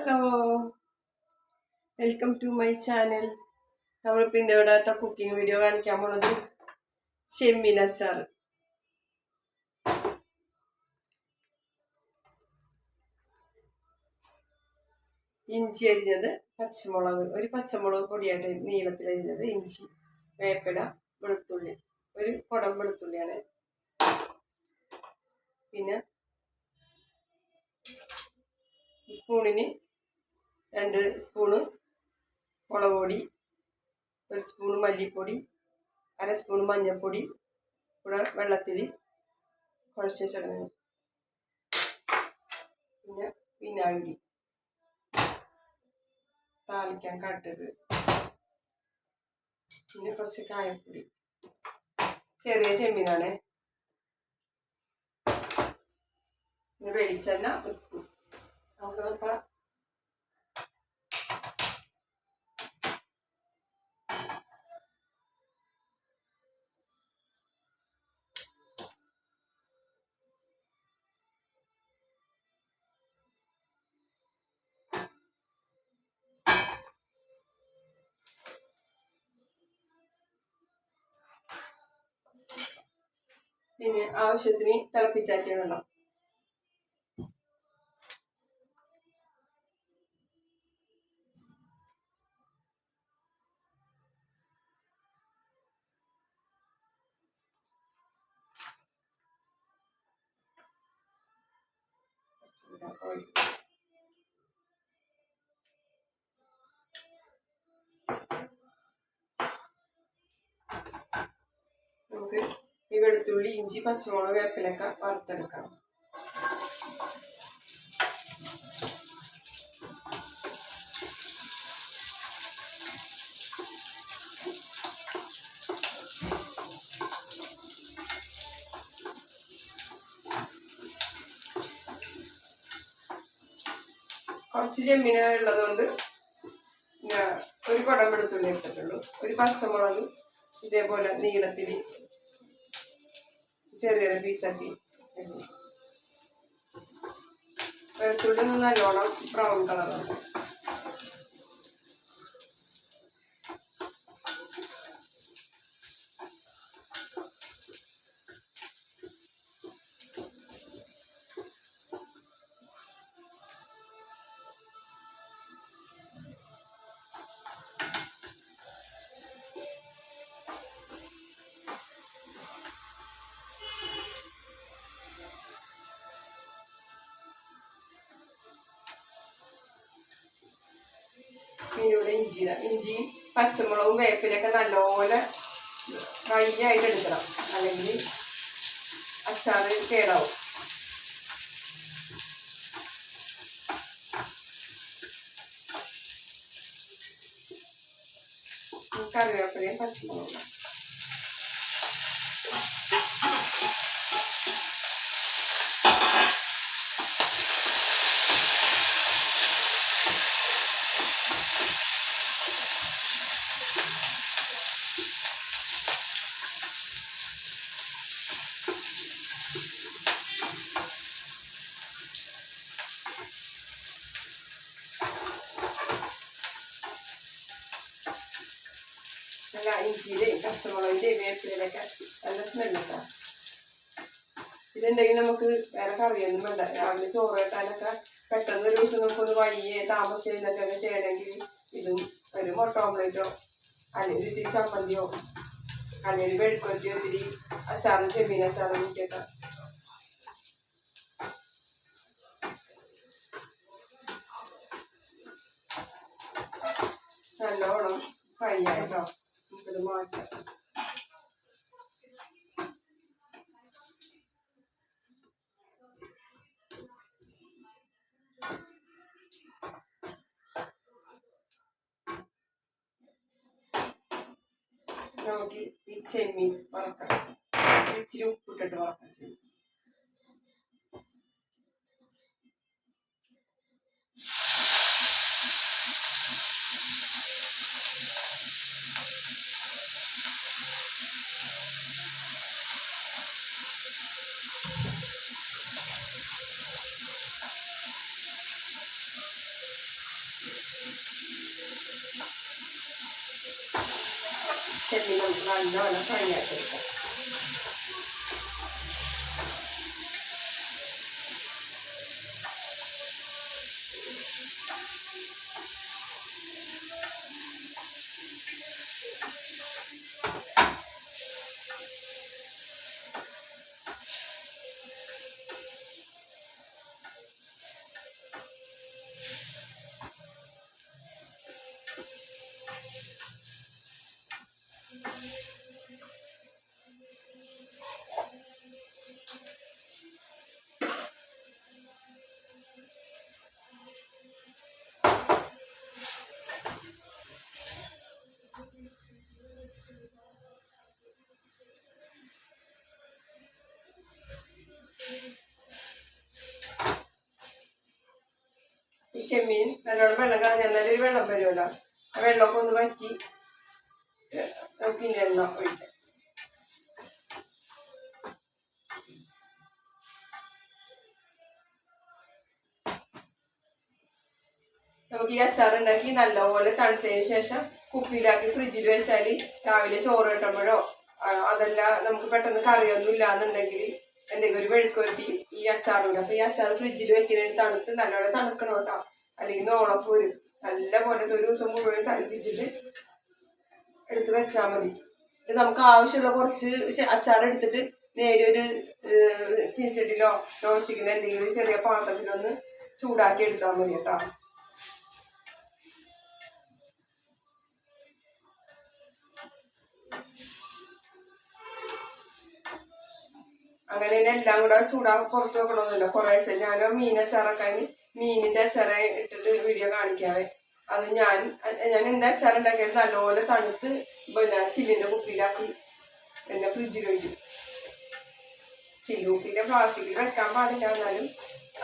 Hello. Welcome to my channel നമ്മളിപ്പോൾ ഇന്ന് ഇവിടത്തെ കുക്കിംഗ് വീഡിയോ കാണിക്കാൻ പോണത് ചെമ്മീൻ അച്ചാർ. ഇഞ്ചി അരിഞ്ഞത് പച്ചമുളക് ഒരു പച്ചമുളക് പൊടിയായിട്ട് നീളത്തിൽ അരിഞ്ഞത് ഇഞ്ചി വേപ്പില വെളുത്തുള്ളി ഒരു കുടം വെളുത്തുള്ളിയാണ്. പിന്നെ സ്പൂണിന് രണ്ട് സ്പൂണ് മുളക് പൊടി ഒരു സ്പൂണ് മല്ലിപ്പൊടി അര സ്പൂൺ മഞ്ഞൾപ്പൊടി കൂടെ വെള്ളത്തിൽ കുഴച്ച് ചടങ്ങ് പിന്നെ വിനാഗിരി. താളിക്കാൻ കട്ടത് പിന്നെ കുറച്ച് കായപ്പൊടി. ചെറിയ ചെമ്മീനാണ്. പിന്നെ വെളിച്ചെണ്ണ ഉപ്പ്. നമുക്ക് പിന്നെ ആവശ്യത്തിന് തിളപ്പിച്ചാക്കിയ വെള്ളം. നമുക്ക് വെളുത്തുള്ളി ഇഞ്ചി പച്ചമുളക് വേപ്പിലൊക്കെ വറുത്തെടുക്കാം. കുറച്ച് ചെമ്മീന ഉള്ളതുകൊണ്ട് ഒരു കുടം വെളുത്തുള്ളി എടുത്തിട്ടുള്ളൂ ഒരു പച്ചമുളക് ഇതേപോലെ നീളത്തിൽ ചെറിയൊരു പീസാക്കി ഇടുന്നു. വെളുത്തുള്ളി ഒന്ന് നല്ലോണം ബ്രൗൺ കളറാണ് ഇവിടെ ഇഞ്ചി ഇഞ്ചിയും പച്ചമുളകും വേപ്പിലൊക്കെ നല്ലപോലെ ഫ്രൈ ആയിട്ട് എടുക്കണം. അല്ലെങ്കിൽ അച്ചാറ് കേടാവും. കറിവേപ്പിലയും പച്ചമുളകും ഇഞ്ചിയുടെയും പച്ചമുളകിന്റെയും വേപ്പിലൊക്കെ നല്ല സ്മെല്ലൊക്കെ ഇതുണ്ടെങ്കിൽ നമുക്ക് വേറെ കറിയൊന്നും വേണ്ട. രാവിലെ ചോറ് കെട്ടാനൊക്കെ പെട്ടെന്ന് ഒരു ദിവസം നമുക്കൊന്ന് വയ്യേ താമസിച്ചൊക്കെ ചെയ്യണമെങ്കിൽ ഇതും ഒരു മുട്ട ഓംലേറ്റോ അല്ലെങ്കിൽ ഇത്തിരി ചമ്മന്തിയോ അല്ലെങ്കിൽ വെഴുക്കൊറ്റിയോ ഇത്തിരി അച്ചാറും ചെമ്മീൻ അച്ചാറും കൂട്ടിയൊക്കെ. നല്ലോണം like that. ചെമ്മീൻ നമുക്ക് നല്ലവണ്ണം ചെമ്മീൻ നല്ലോണം വെള്ളം കളഞ്ഞാൽ നല്ലൊരു വെള്ളം വരുമല്ലോ ആ വെള്ളമൊക്കെ ഒന്ന് വറ്റി നമുക്ക് എണ്ണ ഒഴിക്കാം. നമുക്ക് ഈ അച്ചാർ ഉണ്ടാക്കി നല്ലപോലെ തണുത്തതിന് ശേഷം കുപ്പിയിലാക്കി ഫ്രിഡ്ജിൽ വെച്ചാൽ രാവിലെ ചോറ് കിട്ടുമ്പോഴോ അതല്ല നമുക്ക് പെട്ടെന്ന് കറിയൊന്നും ഇല്ലാന്നുണ്ടെങ്കിൽ എന്തെങ്കിലും ഒരു വെഴുക്കൊരുട്ടി ഈ അച്ചാറുണ്ട് അപ്പൊ ഈ അച്ചാർ ഫ്രിഡ്ജിൽ വെക്കുന്നതിന് തണുത്ത് നല്ലോണം തണുക്കണം കേട്ടോ. അല്ലെങ്കിൽ നോളപ്പ് നല്ല പോലെ ഒരു ദിവസം മുഴുവൻ തണുപ്പിച്ചിട്ട് എടുത്ത് വെച്ചാൽ മതി. ഇത് നമുക്ക് ആവശ്യമുള്ള കുറച്ച് അച്ചാർ എടുത്തിട്ട് നേരെ ഒരു ചീച്ചട്ടിലോ ചീനച്ചട്ടിയിലോ എന്തെങ്കിലും ചെറിയ പാത്രത്തിലൊന്ന് ചൂടാക്കി എടുത്താൽ മതി കേട്ടോ. അങ്ങനെ എല്ലാം കൂടെ ചൂടാ പുറത്ത് വെക്കണമെന്നില്ല കുറേശ്ശെ ഞാനോ മീനച്ചാറൊക്കെ മീനിന്റെ അച്ചാറ ഇട്ടിട്ട് വീഡിയോ കാണിക്കാവേ. അത് ഞാൻ ഞാൻ എന്താ അച്ചാർ ഉണ്ടാക്കിയത് നല്ലപോലെ തണുത്ത് പിന്നെ ചില്ലിന്റെ കുപ്പിയിലാക്കി പിന്നെ ഫ്രിഡ്ജിൽ വയ്ക്കും ചില്ലി കുപ്പിയിലെ പ്ലാസ്റ്റിക്കിൽ വെക്കാൻ പാടില്ല എന്നാലും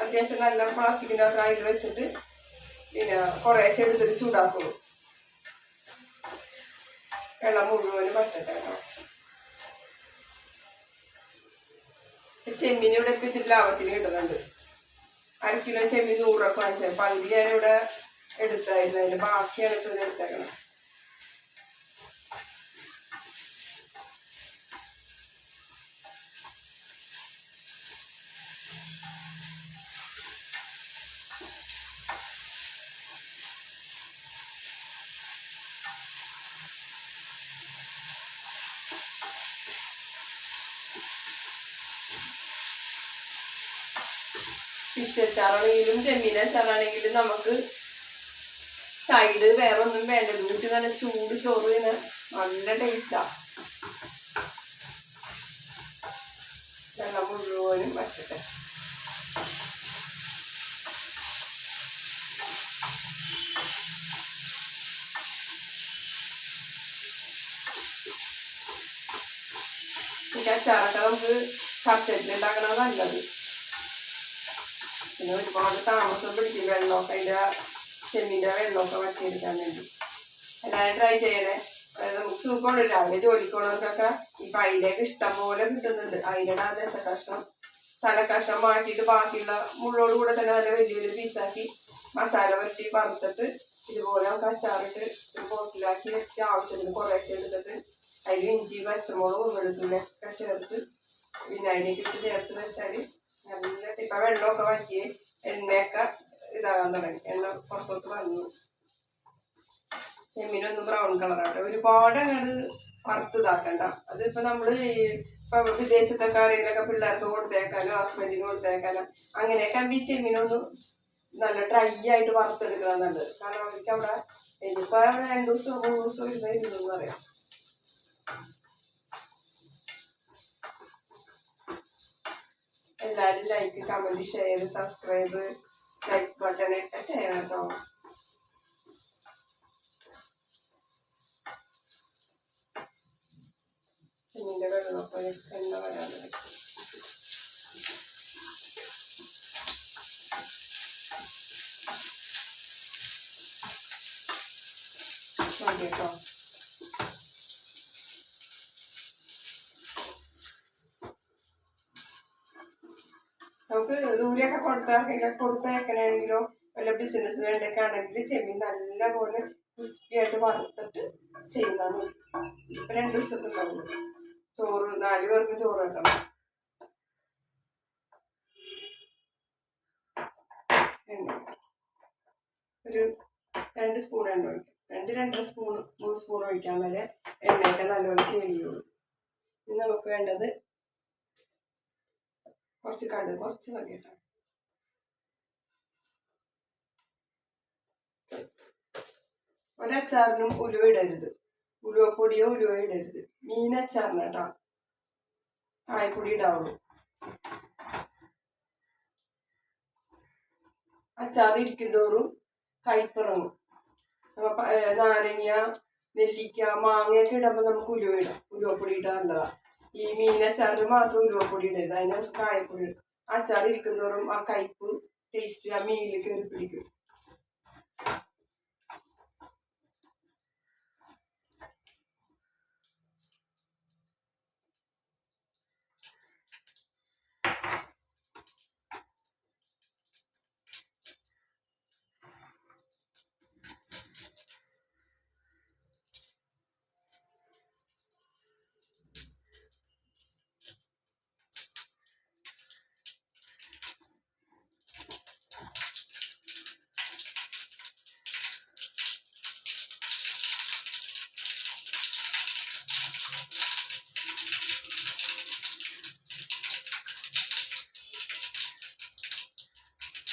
അത്യാവശ്യം നല്ല പ്ലാസ്റ്റിക്കിന്റെ അതിൽ വെച്ചിട്ട് പിന്നെ കുറേശ്ശെ എടുത്തിട്ട് ചൂടാക്കുള്ളൂ വെള്ളം മുഴുവനും പറ്റട്ടെ കേട്ടോ. ചെമ്മീൻ ഇവിടെ ഇപ്പൊ ഇതിൽ ലാഭത്തിന് കിട്ടുന്നുണ്ട്. അര കിലോ ചെമ്മീൻ നൂറൊക്കെ വാങ്ങിച്ചത്. പകുതി ഞാൻ ഇവിടെ എടുത്തായിരുന്നു. അതിന്റെ ബാക്കിയാണ് ഇപ്പൊ എടുത്തേക്കണം ഫിഷ് അച്ചാറാണെങ്കിലും ചെമ്മീൻ അച്ചാറാണെങ്കിലും നമുക്ക് സൈഡ് വേറെ ഒന്നും വേണ്ട. വീട്ടിൽ നല്ല ചൂട് ചോറ് തന്നെ നല്ല ടേസ്റ്റാ വെള്ളം മുഴുവനും വറ്റട്ടെ അച്ചാറൊക്കെ നമുക്ക് കർച്ചറ്റിൽ ഉണ്ടാക്കണത് നല്ലത്. പിന്നെ ഒരുപാട് താമസം പിടിക്കും വെള്ളമൊക്കെ അതിന്റെ ചെമ്മീന്റെ വെള്ളമൊക്കെ വറ്റിയെടുക്കാൻ വേണ്ടി. എല്ലാവരും ട്രൈ ചെയ്യണേ. അതായത് നമുക്ക് സുഖമുണ്ട് രാവിലെ ജോലിക്കുള്ളവർക്കൊക്കെ ഈ പൈലേക്ക് ഇഷ്ടം പോലെ കിട്ടുന്നുണ്ട്. അതിന്റെ ആ ദശകഷ്ണം തലക്കഷ്ണം മാറ്റിയിട്ട് ബാക്കിയുള്ള മുള്ളോട് കൂടെ തന്നെ നല്ല വലിയ വലിയ പീസാക്കി മസാല പറ്റി വറുത്തിട്ട് ഇതുപോലെ നമുക്ക് അച്ചാറിട്ട് ഒരു ബോട്ടിലാക്കി വെച്ച് ആവശ്യത്തിന് കുറേശ്ശെ എടുത്തിട്ട് അതിൽ ഇഞ്ചി പച്ചമുളകും വെളുത്തുള്ളിയൊക്കെ ചേർത്ത് വിനാഗിരിയൊക്കെ ഇട്ട് ചേർത്ത് വെച്ചാൽ നല്ല ഇപ്പൊ വെള്ളമൊക്കെ വാക്കി എണ്ണയൊക്കെ ഇതാകാൻ തുടങ്ങി. എണ്ണ പുറത്തോട്ട് വന്നു. ചെമ്മീനൊന്ന് ബ്രൗൺ കളറാട്ടെ ഒരുപാട് അങ്ങോട്ട് വറുത്ത് ഇതാക്കണ്ട. അതിപ്പോ നമ്മൾ ഈ ഇപ്പൊ വിദേശത്തൊക്കെ കറിയിലൊക്കെ പിള്ളേർക്ക് കൊടുത്തേക്കാനോ ഹസ്ബൻഡിന് കൊടുത്തേക്കാനോ അങ്ങനെയൊക്കെ ഈ ചെമ്മീനൊന്ന് നല്ല ഡ്രൈ ആയിട്ട് വറുത്തെടുക്കണം നല്ലത്. കാരണം അവർക്ക് അവിടെ ഇനിയിപ്പോ രണ്ടു ദിവസം മൂന്ന് ദിവസം ഇരുന്ന് ഇരുന്നു പറയാം എല്ലാവരും like comment share subscribe like ബട്ടണൊക്കെ ചെയ്യണം കേട്ടോ ചെമ്മീന്റെ വെള്ളമൊക്കെ നമുക്ക് ദൂരെയൊക്കെ കൊടുത്താൽ കൊടുത്തേക്കണമെങ്കിലോ വല്ല ബിസിനസ് വേണ്ടൊക്കെ ആണെങ്കിൽ ചെമ്മീൻ നല്ല പോലെ ക്രിസ്പി ആയിട്ട് വറുത്തിട്ട് ചെയ്യുന്നതാണ് ഇപ്പൊ രണ്ട് ദിവസമൊക്കെ പറഞ്ഞു ചോറ് നാല് പേർക്ക് ചോറ് വെക്കണം. ഒരു രണ്ട് സ്പൂൺ എണ്ണ ഒഴിക്കും. രണ്ട് രണ്ടര സ്പൂൺ മൂന്ന് സ്പൂൺ ഒഴിക്കാൻ വരെ എണ്ണയൊക്കെ നല്ലപോലെ തെളിയുള്ളൂ. ഇനി നമുക്ക് വേണ്ടത് കുറച്ച് കടുക് കുറച്ച് മതി കേട്ടോ ഒരച്ചാറിനും ഉലുവ ഇടരുത്. ഉലുവപ്പൊടിയോ ഉലുവ ഇടരുത്. മീനച്ചാറിന് കേട്ടോ. കായപ്പൊടി ഇടാവുള്ളൂ. അച്ചാർ ഇരിക്കുന്തോറും ഏ, നാരങ്ങ നെല്ലിക്ക മാങ്ങയൊക്കെ ഇടുമ്പോൾ നമുക്ക് ഉലുവ ഇടാം. ഉലുവപ്പൊടി ഇടാൻ നല്ലതാ. ഈ മീനച്ചാറിന് മാത്രം ഉലുവപ്പൊടി ഇടരുത്. അതിന് കായപ്പൊടി ഇടും. അച്ചാർ ഇരിക്കുന്തോറും ആ കയ്പ് ടേസ്റ്റ് ആ മീനിൽ കയറി പിടിക്കും.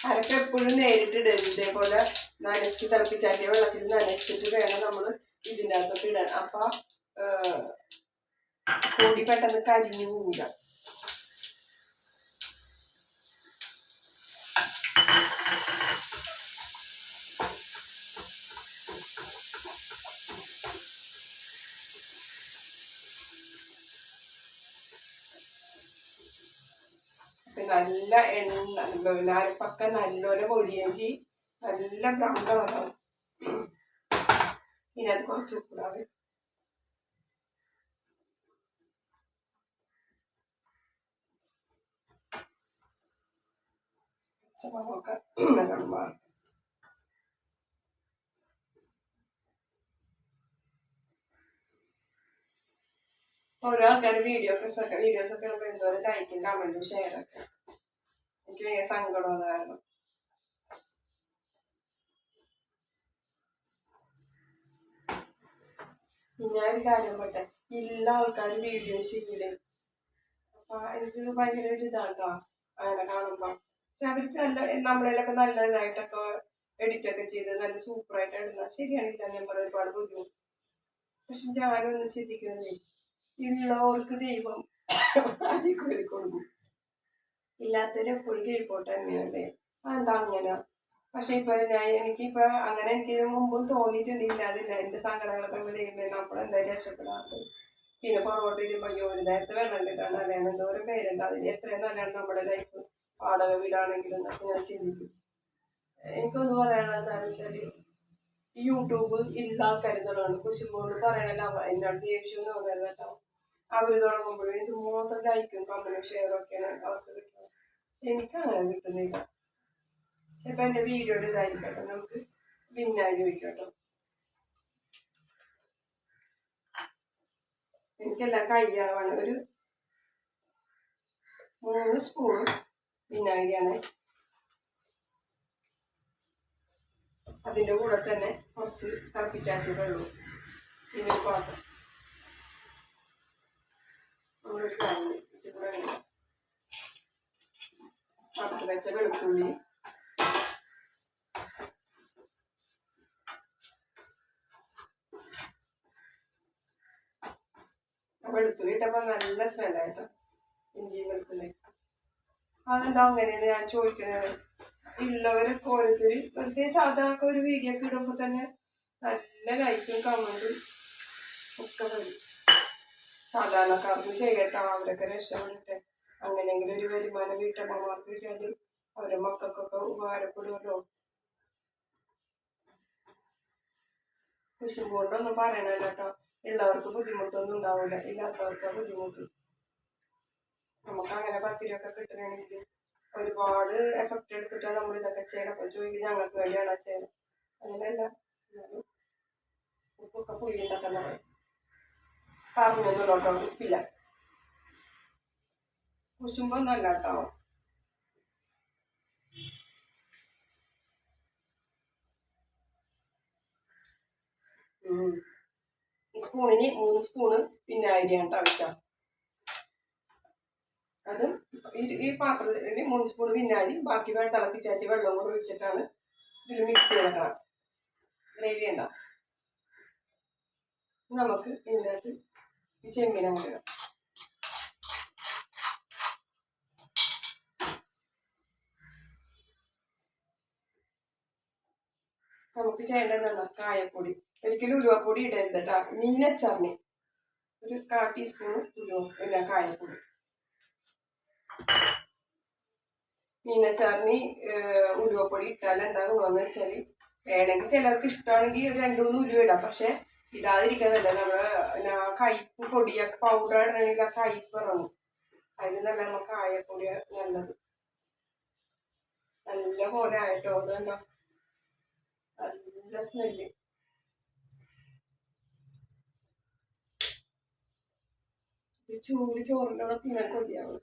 അരക്ക് എപ്പോഴും നേരിട്ട് ഇടരുത് ഇതേപോലെ നനച്ച് തിളപ്പിച്ചാറ്റിയ വെള്ളത്തിൽ നനച്ചിട്ട് വേണം നമ്മൾ ഇതിന്റെ അകത്തോട്ട് ഇടാൻ. അപ്പൊ പൊടി പെട്ടെന്ന് കരിഞ്ഞു പോവില്ല. നല്ല എണ്ണ പിന്നെ അരപ്പക്ക നല്ലപോലെ ചെയ്യും നല്ല ബ്രൗൺ കളറാണ് ഇനി അത് കുറച്ച് ഉപ്പിടാവേ. പച്ചമുളകൊക്കെ നല്ലോണം മാറും ഓരോ ആൾക്കാർ വീഡിയോ ഒക്കെ വീഡിയോസ് ഒക്കെ ഇടുമ്പോൾ എന്തോരം ലൈക്കും കമന്റും ഷെയർ ഒക്കെ. എനിക്ക് വലിയ സങ്കടം കാരണം. ഞാൻ ഒരു കാര്യം പെട്ടെ എല്ലാ ആൾക്കാരും വീഡിയോ ചെയ്യില്ലേ അപ്പൊ എനിക്ക് ഭയങ്കര ഒരു ഇതാട്ടോ അങ്ങനെ കാണുമ്പോ. പക്ഷെ അവർ നല്ല നമ്മളതിലൊക്കെ നല്ല ഇതായിട്ടൊക്കെ എഡിറ്റ് ഒക്കെ ചെയ്ത് നല്ല സൂപ്പറായിട്ട് ഇടുന്ന ശരിയാണില്ല ഞാൻ പറഞ്ഞ ഒരുപാട് ബുദ്ധിമുട്ട്. പക്ഷെ ഞാനൊന്നും ചിന്തിക്കുന്നതേ ഉള്ളവർക്ക് ദൈവം അരിക്കൊരു കൊടുക്കും ഇല്ലാത്തവരെ എപ്പോഴും കീഴ്പോട്ട് തന്നെയല്ലേ? അതെന്താ അങ്ങനെ? പക്ഷെ ഇപ്പൊ ഞാൻ അങ്ങനെ എനിക്ക് മുമ്പും തോന്നിയിട്ടുണ്ട്. ഇല്ലാതില്ല എന്റെ സങ്കടങ്ങളൊക്കെ ദൈവമേ നമ്മളെന്തായാലും രക്ഷപ്പെടാത്തത് പിന്നെ പുറകോട്ട് ഇരുമ്പോ ഒരു നേരത്തെ വെള്ളം കിട്ടാൻ അറിയാൻ എന്തോരം പേരുണ്ട്. അതിന് എത്രയും നല്ലതാണ് നമ്മുടെ ലൈഫ് വാടക വീടാണെങ്കിലും ഞാൻ ചിന്തിക്കും. എനിക്കൊന്ന് പറയാനുള്ളത് എന്താണെന്ന് വെച്ചാൽ യൂട്യൂബ് ഇല്ല തുടങ്ങുന്നു കുശുമ്പോട് പറയണല്ലോ എന്റെ അടുത്ത് ദേഷ്യം തോന്നരുത് അവർ തുടങ്ങുമ്പോഴും ഇത് മാത്രം ലൈക്കും കമന്റും ഷെയറും ഒക്കെയാണ് അവർക്ക് കിട്ടുന്നത്. എനിക്ക് അങ്ങനെ കിട്ടുന്നില്ല. ഇപ്പൊ എന്റെ വീഡിയോയുടെ ഇതായിരിക്കട്ടെ നമുക്ക് വിന്നായി ചോദിക്കട്ടോ. എനിക്കെല്ലാം കഴിയാവാണ് ഒരു മൂന്ന് സ്പൂൺ വിനാഗിരിയാണ്. അതിന്റെ കൂടെ തന്നെ കുറച്ച് തിളപ്പിച്ചാറ്റി വെള്ളവും ഒരു പാത്രം നമ്മളൊരു വറുത്ത് വെച്ച വെളുത്തുള്ളി. വെളുത്തുള്ളി നല്ല സ്മെല്ലായിട്ടോ ഇഞ്ചി വെളുത്തുള്ളി അതെന്താ അങ്ങനെയാണ് ഞാൻ ചോദിക്കുന്നത്? ഉള്ളവരൊക്കെ ഓരോരുത്തർ വെറുതെ സാധാരണ ഒരു വീഡിയോ ഒക്കെ ഇടുമ്പോ തന്നെ നല്ല ലൈക്കും കമന്റും ഒക്കെ വരും. സാധാരണക്കാർക്ക് ചെയ്യട്ടെ അവരൊക്കെ രക്ഷപ്പെടട്ടെ. അങ്ങനെയെങ്കിലും ഒരു വരുമാനം വീട്ടമ്മമാർക്ക് കിട്ടിയാൽ അവരുടെ മക്കൾക്കൊക്കെ ഉപകാരപ്പെടുമല്ലോ കുശുമ്പ് കൊണ്ടൊന്നും പറയണല്ലോ കേട്ടോ. ഉള്ളവർക്ക് ബുദ്ധിമുട്ടൊന്നും ഉണ്ടാവില്ല ഇല്ലാത്തവർക്ക് ബുദ്ധിമുട്ട്. നമുക്ക് അങ്ങനെ പത്തിരിയൊക്കെ കിട്ടണമെങ്കിൽ ഒരുപാട് എഫക്റ്റ് എടുത്തിട്ടാണ് നമ്മൾ ഇതൊക്കെ ചെയ്യണം അപ്പൊ ചോദിക്കും ഞങ്ങൾക്ക് വേണ്ടിയാണ് ചെയ്യണം അങ്ങനെയല്ല. എന്നാലും ഉപ്പൊക്കെ പുളി ഉണ്ടാക്കാൻ പറയും പറഞ്ഞൊന്നുള്ളൂ കേട്ടോ ഉപ്പില്ല. കുശുമ്പോ ഒന്നല്ല കേട്ടോ. സ്പൂണിന് മൂന്ന് സ്പൂണ് വിനാഗിരിയാണ് കേട്ടോ അതും ഈ പാത്രത്തിൽ മൂന്ന് സ്പൂൺ വിനാഗിരി ബാക്കി തിളപ്പിച്ചാറ്റി വെള്ളം കൂടെ ഒഴിച്ചിട്ടാണ് ഇതിൽ മിക്സ് ചെയ്യണം ഗ്രേവി ഉണ്ടോ? നമുക്ക് ഇതിനകത്ത് ഈ ചെമ്മീൻ അങ്ങ് ഇടാം. നമുക്ക് ചെയ്യേണ്ടതെന്നാ കായപ്പൊടി. ഒരിക്കലും ഉലുവപ്പൊടി ഇടരുത് കേട്ടോ മീനച്ചാറിന് ഒരു കാ ടീസ്പൂൺ ഉലുവ കായപ്പൊടി. മീനച്ചാറിന് ഉലുവപ്പൊടി ഇട്ടാൽ എന്താ ഗുണമെന്ന് വെച്ചാൽ വേണമെങ്കിൽ ചിലർക്ക് ഇഷ്ടമാണെങ്കിൽ രണ്ട് മൂന്ന് ഉലുവ ഇടാം. പക്ഷെ ഇടാതിരിക്കണതല്ല നമ്മൾ കയ്പ് പൊടിയൊക്കെ പൗഡർ ഇടണമെങ്കിൽ ആ കയ്പ് ഇറങ്ങും. അതിന് നല്ല നമുക്ക് ആയപ്പൊടി നല്ലത്. നല്ല പോലെ ആയിട്ടോ? അതുണ്ടോ നല്ല സ്മെല്ല് ചൂട് ചോറിന്റെ കൂടെ തിന്നാൻ കൊതിയാവും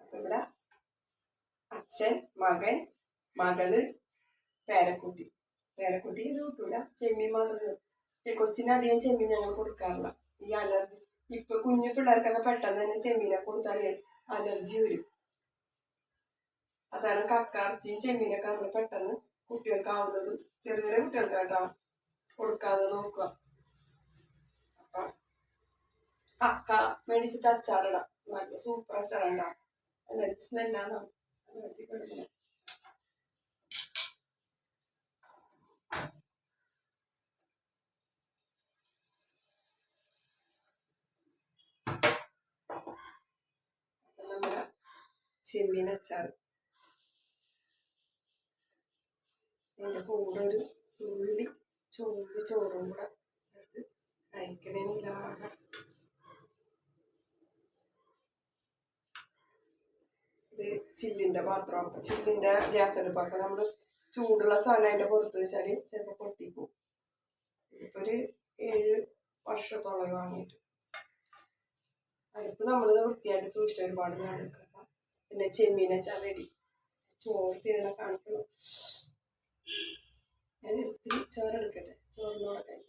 അപ്പൊ ഇവിടെ അച്ഛൻ മകൻ മകൾ പേരക്കുട്ടി. പേരക്കുട്ടി ഇത് കിട്ടൂല. ചെമ്മീൻ മാത്രമേ കൊച്ചിന് അധികം ചെമ്മീൻ ഞങ്ങൾ കൊടുക്കാറില്ല. ഈ അലർജി. ഇപ്പൊ കുഞ്ഞു പിള്ളേർക്കൊക്കെ പെട്ടെന്ന് തന്നെ ചെമ്മീനെ കൊടുത്താലേ അലർജി വരും. അതാണ് കക്കാർച്ചിയും ചെമ്മീനൊക്കെ നമ്മൾ പെട്ടെന്ന് കുട്ടികൾക്കാവുന്നതും ചെറിയ ചെറിയ കുട്ടികൾക്ക് കേട്ടോ കൊടുക്കാതെ നോക്കുക. അപ്പൊ കക്ക മേടിച്ചിട്ട് അച്ചാറിടാം. നല്ല സൂപ്പർ അച്ചാറുണ്ടാവും അലർജി സ്മെല്ലാണ് നമ്മുടെ ചെമ്മീൻ അച്ചാർ കൂടെ ഒരു തുള്ളി ചോറ് ചോറും കൂടെ എടുത്ത് കഴിക്കണേനില്ല ഇത് ചില്ലിന്റെ പാത്രം. ചില്ലിന്റെ ഗ്യാസ് അടുപ്പ്. നമ്മൾ ചൂടുള്ള സാധനം അതിന്റെ പുറത്ത് വെച്ചാൽ ചിലപ്പോൾ പൊട്ടിപ്പോവും. ഇതിപ്പോൾ ഒരു ഏഴ് വർഷത്തോളം വാങ്ങിയിട്ട്. അടുപ്പ് നമ്മൾ വൃത്തിയായിട്ട് സൂക്ഷിച്ച ഒരുപാട് നാളെടുക്കാം പിന്നെ ചെമ്മീനെ ചവടി ചോറ് തിരണ കാണിക്കണം ഞാൻ എടുത്ത് ചോറെടുക്കട്ടെ ചോറിനോടെ കഴിക്കാം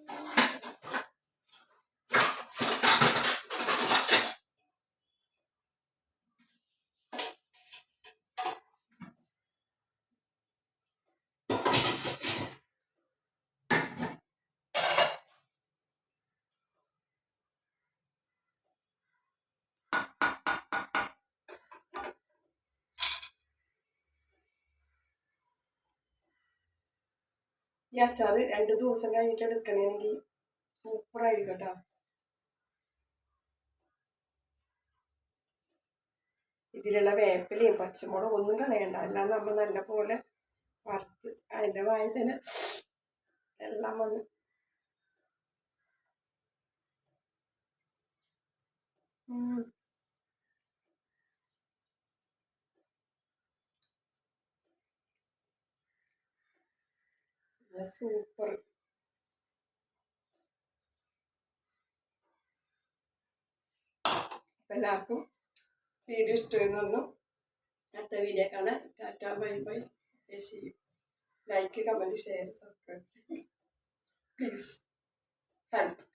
ഈ അച്ചാർ രണ്ട് ദിവസം കഴിഞ്ഞിട്ട് എടുക്കണമെങ്കിൽ സൂപ്പറായിരിക്കും കേട്ടോ ഇതിലുള്ള വേപ്പിലയും പച്ചമുളകും ഒന്നും കളയണ്ട എല്ലാം നമ്മൾ നല്ല പോലെ വറുത്ത് അതിന്റെ വായ എല്ലാം വന്ന്. നല്ല സൂപ്പർ അപ്പം എല്ലാവർക്കും വീഡിയോ ഇഷ്ടമായിരുന്നു അടുത്ത വീഡിയോ കാണാൻ ടാറ്റ ബൈ ബൈ. ചെയ്യും like comment share subscribe please help